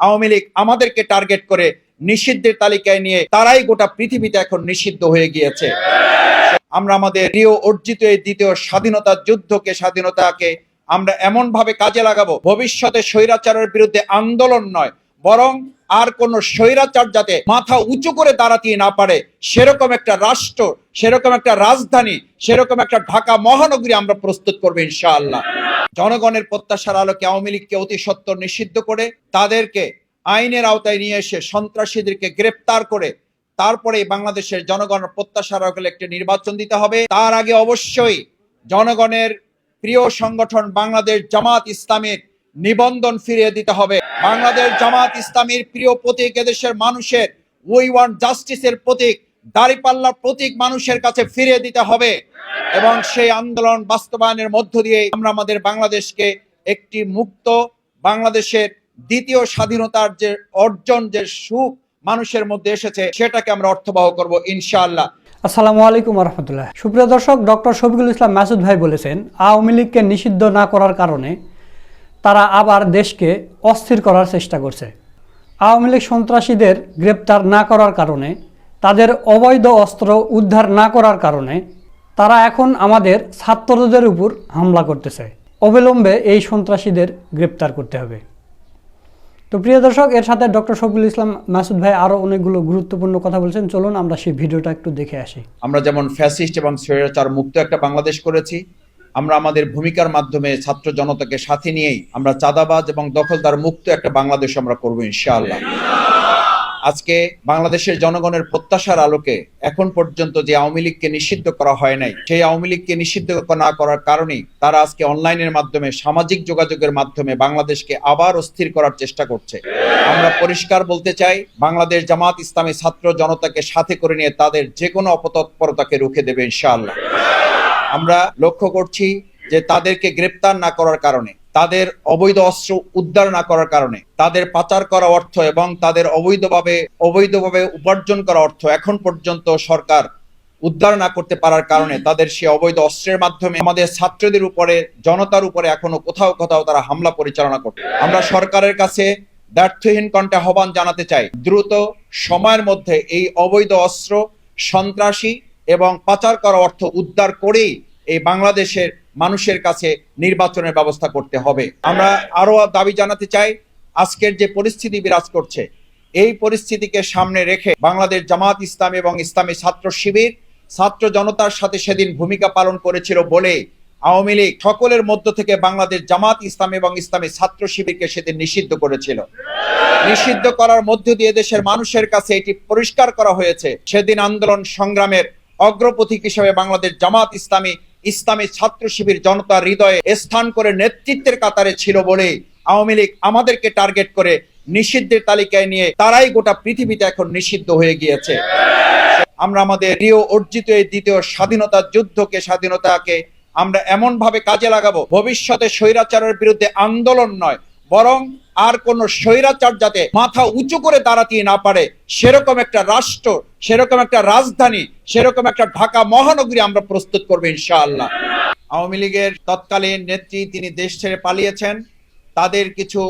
আওয়ামী লীগ আমাদেরকে টার্গেট করে নিষিদ্ধের তালিকায় নিয়ে তারাই গোটা পৃথিবীতে এখন নিষিদ্ধ হয়ে গিয়েছে। আমরা আমাদের প্রিয় অর্জিত এই দ্বিতীয় স্বাধীনতা যুদ্ধকে, স্বাধীনতাকে আমরা এমন ভাবে কাজে লাগাবো, ভবিষ্যতে স্বৈরাচারের বিরুদ্ধে আন্দোলন নয় বরং আর কোন স্বৈরাচার যাতে মাথা উঁচু করে দাঁড়াতে না পারে, সেরকম একটা রাষ্ট্র, সেরকম একটা রাজধানী, সেরকম একটা ঢাকা মহানগরী আমরা প্রস্তুত করব ইনশাআল্লাহ। জনগণের প্রত্যাশার আলোকে আওয়ামী লীগকে অতি সত্বর নিষিদ্ধ করে তাদেরকে আইনের আওতায় নিয়ে এসে সন্ত্রাসীদেরকে গ্রেপ্তার করে তারপরে বাংলাদেশের জনগণের প্রত্যাশার আলোকে একটি নির্বাচন দিতে হবে। তার আগে অবশ্যই জনগণের প্রিয় সংগঠন বাংলাদেশ জামাত ইসলামের নিবন্ধন ফিরিয়ে দিতে হবে। বাংলাদেশ জামাত ইসলামীর প্রিয় প্রতীক এদেশের মানুষের উই ওয়ান্ট জাস্টিসের প্রতীক, দাঁড়িপাল্লার প্রতীক মানুষের কাছে ফিরিয়ে দিতে হবে। এবং সেই আন্দোলন বাস্তবায়নের মধ্য দিয়ে আমরা আমাদের বাংলাদেশকে একটি মুক্ত বাংলাদেশের দ্বিতীয় স্বাধীনতার যে অর্জন, যে সুখ মানুষের মধ্যে এসেছে, সেটাকে আমরা অর্থবহ করব ইনশাআল্লাহ। আসসালামু আলাইকুম রহমতুল্লাহ। সুপ্রিয় দর্শক, ডক্টর শফিকুল ইসলাম মাসুদ ভাই বলেছেন, আওয়ামী লীগকে নিষিদ্ধ না করার কারণে তারা আবার দেশকে অস্থির করার চেষ্টা করছে। আওয়ামী লীগ সন্ত্রাসীদের গ্রেপ্তার না করার কারণে, তাদের অবৈধ অস্ত্র উদ্ধার না করার কারণে তারা এখন আমাদের ছাত্রদের উপর হামলা করতেছে। অবিলম্বে এই সন্ত্রাসীদের গ্রেপ্তার করতে হবে। তো প্রিয় দর্শক, এর সাথে ডক্টর শফিকুল ইসলাম মাসুদ ভাই আরও অনেকগুলো গুরুত্বপূর্ণ কথা বলছেন। চলুন আমরা সেই ভিডিওটা একটু দেখে আসি। আমরা যেমন ফ্যাসিস্ট এবং স্বৈরাচার মুক্ত একটা বাংলাদেশ করেছি আমরা আমাদের ভূমিকার মাধ্যমে ছাত্র জনতাকে সাথে নিয়েই আমরা চাঁদাবাজ এবং দখলদার মুক্ত একটা বাংলাদেশ আমরা করব ইনশাআল্লাহ। আজকে বাংলাদেশের জনগণের প্রত্যাশার আলোকে এখন পর্যন্ত যে আওয়ামী লীগকে নিষিদ্ধ করা হয় নাই, সেই আওয়ামী লীগকে নিষিদ্ধ না করার কারণেই তারা আজকে অনলাইনের মাধ্যমে, সামাজিক যোগাযোগের মাধ্যমে বাংলাদেশকে আবার অস্থির করার চেষ্টা করছে। আমরা পরিষ্কার বলতে চাই, বাংলাদেশ জামাত ইসলামী ছাত্র জনতাকে সাথে করে নিয়ে তাদের যে কোনো অপতৎপরতাকে রুখে দেবে ইনশাআল্লাহ। আমরা লক্ষ্য করছি যে তাদেরকে গ্রেপ্তার না করার কারণে, তাদের অবৈধ অস্ত্র উদ্ধার না করার কারণে, তাদের পাচার করা অর্থ এবং তাদের অবৈধভাবে অবৈধভাবে উপার্জন করা অর্থ এখন পর্যন্ত সরকার উদ্ধার না করতে পারার কারণে তাদের সে অবৈধ অস্ত্রের মাধ্যমে আমাদের ছাত্রদের উপরে, জনতার উপরে এখনও কোথাও কোথাও তারা হামলা পরিচালনা করছে। আমরা সরকারের কাছে ব্যর্থহীন কণ্ঠে আহ্বান জানাতে চাই, দ্রুত সময়ের মধ্যে এই অবৈধ অস্ত্র সন্ত্রাসী এবং পাচার করা অর্থ উদ্ধার করেই এই বাংলাদেশের মানুষের কাছে নির্বাচনের ব্যবস্থা করতে হবে। আমরা আরও দাবি জানাতে চাই, আজকের যে পরিস্থিতি বিরাজ করছে, এই পরিস্থিতিকে সামনে রেখে বাংলাদেশ জামাত ইসলাম এবং ইসলামী ছাত্র শিবির, ছাত্র জনতার সাথে সেদিন ভূমিকা পালন করেছিল বলে আওয়ামী লীগ সকলের মধ্য থেকে বাংলাদেশ জামাত ইসলাম এবং ইসলামী ছাত্র শিবিরকে সেদিন নিষিদ্ধ করেছিল। নিষিদ্ধ করার মধ্য দিয়ে দেশের মানুষের কাছে এটি পরিষ্কার করা হয়েছে। সেদিন আন্দোলন সংগ্রামের অগ্রপথিক হিসেবে বাংলাদেশ জামাত ইসলামী ইসলামী ছাত্র শিবির জনতার হৃদয়ে স্থান করে নেতৃত্বের কাতারে ছিল বলে আওয়ামী লীগ আমাদেরকে টার্গেট করে নিষিদ্ধের তালিকায় নিয়ে তারাই গোটা পৃথিবীতে এখন নিষিদ্ধ হয়ে গিয়েছে। আমরা আমাদের প্রিয় অর্জিত এই দ্বিতীয় স্বাধীনতা যুদ্ধকে, স্বাধীনতাকে আমরা এমন ভাবে কাজে লাগাবো, ভবিষ্যতে স্বৈরাচারের বিরুদ্ধে আন্দোলন নয় বরং আর কোন স্বৈরাচার যাতে মাথা উঁচু করে দাঁড়াতে না পারে, সেরকম একটা রাষ্ট্র, সেরকম একটা রাজধানী, সেরকম একটা ঢাকা মহানগরী আমরা প্রস্তুত করব ইনশাআল্লাহ। আওয়ামী লীগের তৎকালীন নেত্রী তিনি দেশ ছেড়ে পালিয়েছেন। তাদের কিছু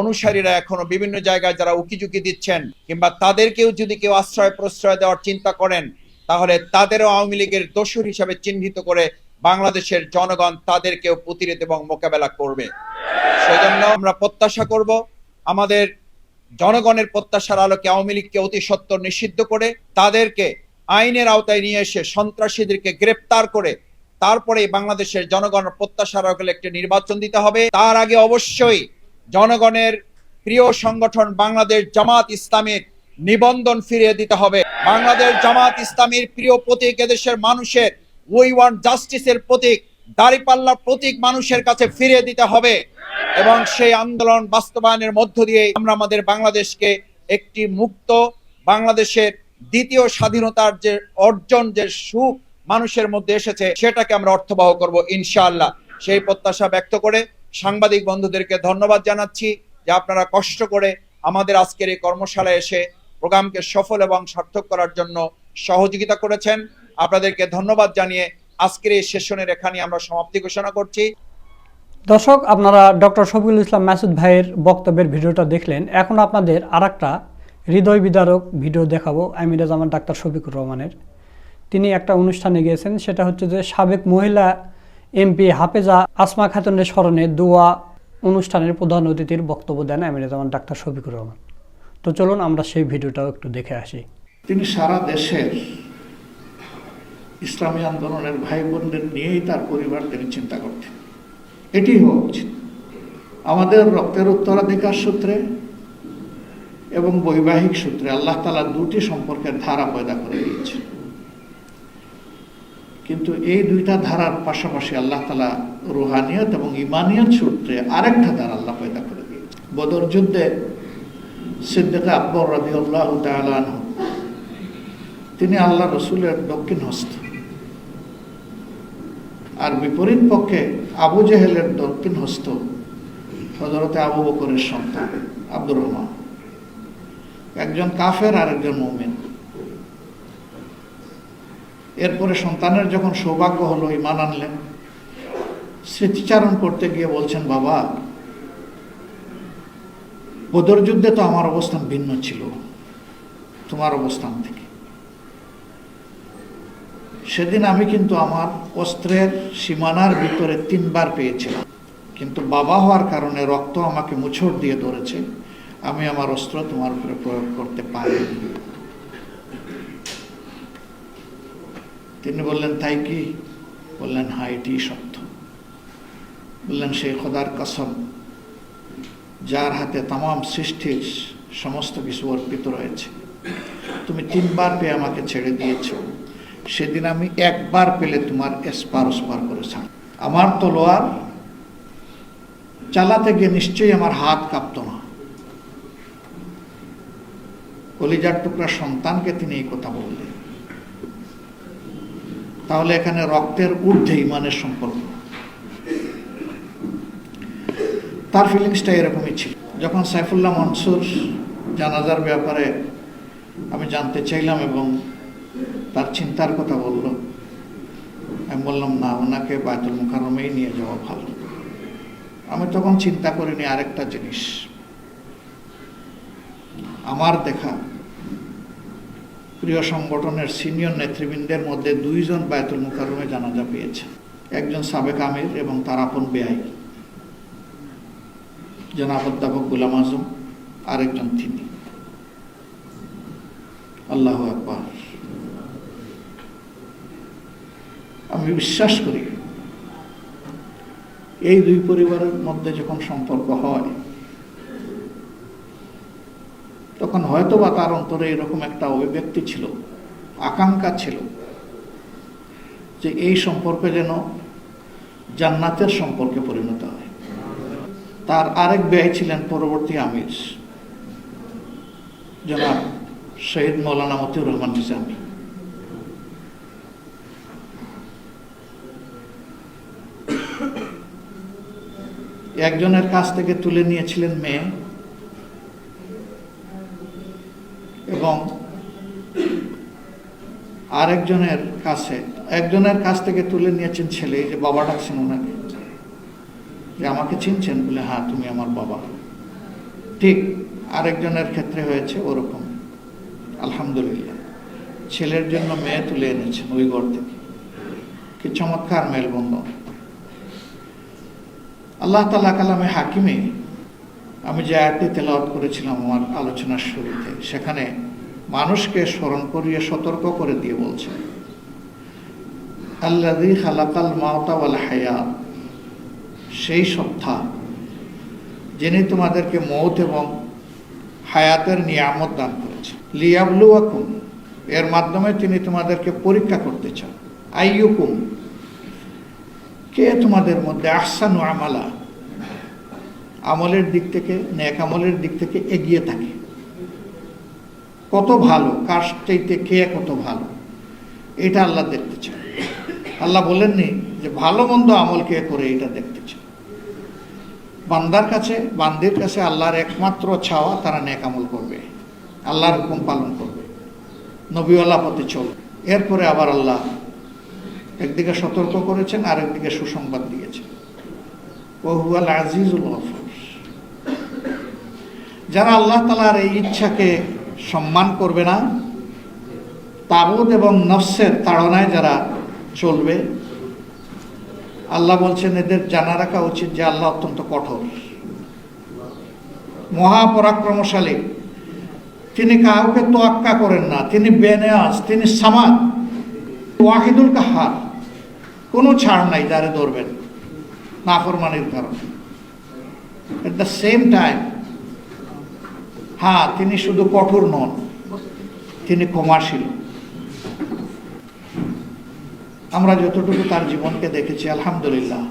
অনুসারীরা এখনও বিভিন্ন জায়গায় যারা উকিঝুঁকি দিচ্ছেন কিংবা তাদেরকেও যদি কেউ আশ্রয় প্রশ্রয় দেওয়ার চিন্তা করেন, তাহলে তাদেরও আওয়ামী লীগের দোষর হিসাবে চিহ্নিত করে বাংলাদেশের জনগণ তাদেরকেও প্রতিরোধ এবং মোকাবেলা করবে। সেজন্য আমরা প্রত্যাশা করব আমাদের জনগণের প্রত্যাশার আলোকে আওয়ামী লীগকে অতি সত্বর নিষিদ্ধ করে তাদেরকে আইনের আওতায় নিয়ে এসে সন্ত্রাসীদেরকে গ্রেপ্তার করে তারপরে বাংলাদেশের জনগণের প্রত্যাশার আলোকে একটি নির্বাচন দিতে হবে। তার আগে অবশ্যই জনগণের প্রিয় সংগঠন বাংলাদেশ জামাত ইসলামের নিবন্ধন ফিরিয়ে দিতে হবে। বাংলাদেশ জামাত ইসলামীর প্রিয় প্রতীক এদেশের মানুষের উই ওয়ান্ট জাস্টিসের প্রতীক, দাঁড়িপাল্লার প্রতীক মানুষের কাছে ফিরিয়ে দিতে হবে। এবং সেই আন্দোলন বাস্তবায়নের মধ্য দিয়ে আমরা আমাদের বাংলাদেশকে একটি মুক্ত, বাংলাদেশের দ্বিতীয় স্বাধীনতার যে অর্জন, যে সুখ মানুষের মধ্যে এসেছে, সেটাকে আমরা অর্থবহ করব ইনশাআল্লাহ। সেই প্রত্যাশা ব্যক্ত করে সাংবাদিক বন্ধুদেরকে ধন্যবাদ জানাচ্ছি যে আপনারা কষ্ট করে আমাদের আজকের এই কর্মশালায় এসে প্রোগ্রামকে সফল এবং সার্থক করার জন্য সহযোগিতা করেছেন। আপনাদেরকে ধন্যবাদ জানিয়ে আজকের এই সেশনের এখানে আমরা সমাপ্তি ঘোষণা করছি। দর্শক আপনারা ডক্টর শফিকুল ইসলাম মাসুদ ভাইয়ের বক্তব্যের ভিডিওটা দেখলেন। এখন আপনাদের আর একটা হৃদয় বিদারক ভিডিও দেখাবো আমিরা জামান ডাক্তার শফিকুর রহমানের। তিনি একটা অনুষ্ঠানে গিয়েছেন সেটা হচ্ছে যে সাবেক মহিলা এমপি হাফেজা আসমা খাতুনের স্মরণে দোয়া অনুষ্ঠানের প্রধান অতিথির বক্তব্য দেন আমিরা জামান ডাক্তার শফিকুর রহমান। তো চলুন আমরা সেই ভিডিওটাও একটু দেখে আসি। তিনি সারা দেশের ইসলামী আন্দোলনের ভাই বোনদের নিয়েই তার পরিবার তিনি চিন্তা করতেন। এটি হওয়া উচিত। আমাদের রক্তের উত্তরাধিকার সূত্রে এবং বৈবাহিক সূত্রে আল্লাহ তালা দুটি সম্পর্কের ধারা পয়দা করে দিয়েছে কিন্তু এই দুইটা ধারার পাশাপাশি আল্লাহ তালা রুহানিয়ত এবং ইমানিয়ত সূত্রে আরেকটা ধারা আল্লাহ পয়দা করে দিয়েছে বদর যুদ্ধে সিদ্দিক আকবর রাজি আল্লাহ তিনি আল্লাহ রসুলের দক্ষিণ হস্ত আর বিপরীত পক্ষে আবু জেহেলের দক্ষিণ হস্ত হজরতে আবু বকরের সন্তান, আব্দুর রহমান। একজন কাফের আর একজন মৌমিন। এরপরে সন্তানের যখন সৌভাগ্য হলো ইমান আনলেন। স্মৃতিচারণ করতে গিয়ে বলছেন, বাবা বদর যুদ্ধে তো আমার অবস্থান ভিন্ন ছিল। তোমার অবস্থান থেকে সেদিন আমি কিন্তু আমার অস্ত্রের সীমানার ভিতরে তিনবার পেয়েছিলাম। কিন্তু বাবা হওয়ার কারণে রক্ত আমাকে মুছড় দিয়ে ধরেছে। আমি আমার অস্ত্র তোমার উপরে প্রয়োগ করতে পারি তিনি বললেন, তাই কি? বললেন হ্যাঁ এটি সত্য। বললেন, সেই খোদার কসম, যার হাতে তাম সৃষ্টির সমস্ত কিছু অর্পিত রয়েছে, তুমি তিনবার পেয়ে আমাকে ছেড়ে দিয়েছ। সেদিন আমি একবার পেলে তোমার এসপার ওসপার করে ছাড়। আমার তলোয়ার চালাতে গিয়ে নিশ্চয়ই আমার হাত কাঁপত না। কলিজার টুকরা সন্তানকে তিনি এই কথা বললেন। তাহলে এখানে রক্তের ঊর্ধ্বে ইমানের সম্পর্ক। তার ফিলিংসটা এরকমই ছিল। যখন সাইফুল্লাহ মনসুর জানাজার ব্যাপারে আমি জানতে চাইলাম এবং তার চিন্তার কথা বলল। আমি বললাম, না, ওনাকে বায়তুল মুখারমেই নিয়ে যাওয়া ভালো। আমি তখন চিন্তা করিনি আরেকটা জিনিস। আমার দেখা প্রিয় সংগঠনের সিনিয়র নেতৃবৃন্দের মধ্যে দুইজন বায়তুল মুখারমে জানাজা পেয়েছে। একজন সাবেক আমির এবং তার আপন বেআই জনাব অধ্যাপক গুলাম আজম, আরেকজন তিনি। আল্লাহ আকবার। আমি বিশ্বাস করি, এই দুই পরিবারের মধ্যে যখন সম্পর্ক হয়, তখন হয়তো বা তার অন্তরে এরকম একটা অভিব্যক্তি ছিল, আকাঙ্ক্ষা ছিল যে এই সম্পর্কে যেন জান্নাতের সম্পর্কে পরিণত হয়। তার আরেক ব্যয় ছিলেন পরবর্তী আমির, জনাব শহীদ মৌলানা মতিউর রহমান নিজামী। একজনের কাছ থেকে তুলে নিয়েছিলেন মেয়ে এবং আরেকজনের কাছে, একজনের কাছ থেকে তুলে নিয়েছেন ছেলে যে বাবা ডাকছেন ওনাকে। যে আমাকে চিনছেন বলে হ্যাঁ তুমি আমার বাবা। ঠিক আরেকজনের ক্ষেত্রে হয়েছে ওরকম। আলহামদুলিল্লাহ। ছেলের জন্য মেয়ে তুলে এনেছেন ওই ঘর থেকে। কি চমৎকার মেলবন্ধন। আল্লাহ তালা কালামে হাকিমে আমি যে আয়াতটি তেলাওয়াত করেছিলাম আমার আলোচনার শুরুতে, সেখানে মানুষকে স্মরণ করিয়ে সতর্ক করে দিয়ে বলছে আল্লাদি খালাকাল মাওতা হায়াত সেই সত্তা যিনি তোমাদেরকে মৌত এবং হায়াতের নিয়ামত দান করেছে। লিয়াবলুয়াকুম, এর মাধ্যমে তিনি তোমাদেরকে পরীক্ষা করতে চান। আইয়ুকুম কে তোমাদের মধ্যে? আহসানু আমালা। আমলের দিক থেকে ন্যাক আমলের দিক থেকে এগিয়ে থাকে। কত ভালো, কার চাইতে কে কত ভালো? এটা আল্লাহ দেখতে চান আল্লাহ বলেননি যে ভালো মন্দ আমল কে করে এটা দেখতে চান বান্দার কাছে, বান্দির কাছে আল্লাহর একমাত্র ছাওয়া তারা ন্যাক আমল করবে। আল্লাহর হুকুম পালন করবে। নবীওয়ালা পথে চলবে। এরপরে আবার আল্লাহ একদিকে সতর্ক করেছেন আর একদিকে সুসংবাদ দিয়েছেন। ওহুয়াল আজিজুল গফুর। যারা আল্লাহ তালার এই ইচ্ছাকে সম্মান করবে না তাবুদ এবং নফসের তাড়নায় যারা চলবে, আল্লাহ বলছেন, এদের জানা রাখা উচিত যে আল্লাহ অত্যন্ত কঠোর। মহাপরাক্রমশালী। তিনি কাউকে তোয়াক্কা করেন না। তিনি বেনেয়াজ, তিনি সামাদ। ওয়াহিদুল কাহার, কোনো ছাড় নাই যারে ধরবেন। নাফরমানির কারণে। এট দ্য সেম টাইম হ্যাঁ তিনি শুধু কঠোর নন, তিনি ক্ষমাশীল। আমরা যতটুকু তার জীবনকে দেখেছি, আলহামদুলিল্লাহ।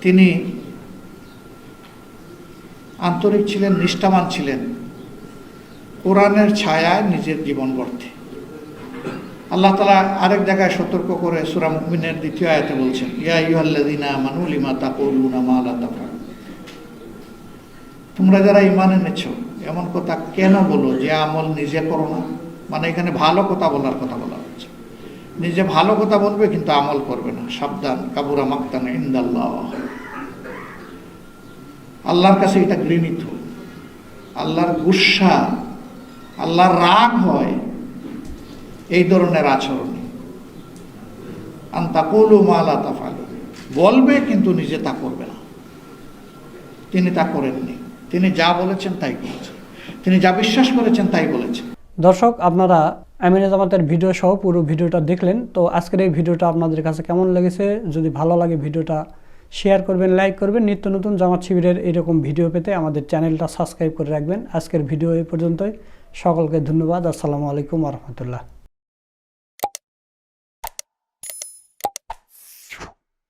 তিনি আন্তরিক ছিলেন, নিষ্ঠাবান ছিলেন। কোরআনের ছায়ায় নিজের জীবন গড়তে। আল্লাহ তালা আরেক জায়গায় সতর্ক করে সুরা মুমিনের দ্বিতীয় আয়াতে বলছেন, ইয়া ইউহাল্লাযিনা আমানু লিমা তাকুলুনা মা তাফআলুন? তোমরা যারা ইমান এনেছ, এমন কথা কেন বলো যে আমল নিজে করো না? মানে এখানে ভালো কথা বলার কথা বলা হচ্ছে। নিজে ভালো কথা বলবে কিন্তু আমল করবে না। সাবধান, কাবুরা মাক্তান ইন্দাল্লাহ। আল্লাহর কাছে এটা ঘৃণিত। আল্লাহর গুসা, আল্লাহর রাগ হয় এই ধরনের আচরণ। আন্তাকুলু মালা তাফালু বলবে কিন্তু নিজে তা করবে না। তিনি তা করেননি। তিনি যা বলেছেন তাই করেছেন। তিনি যা বিশ্বাস করেছেন তাই বলেছেন। দর্শক, আপনারা আমিনে জামাতের ভিডিও সহ পুরো ভিডিওটা দেখলেন। তো আজকের এই ভিডিওটা আপনাদের কাছে কেমন লেগেছে? যদি ভালো লাগে ভিডিওটা শেয়ার করবেন লাইক করবেন। নিত্য নতুন জামাত শিবিরের এরকম ভিডিও পেতে আমাদের চ্যানেলটা সাবস্ক্রাইব করে রাখবেন। আজকের ভিডিও এই পর্যন্তই। সকলকে ধন্যবাদ। আসসালামু আলাইকুম রহমতুল্লাহ।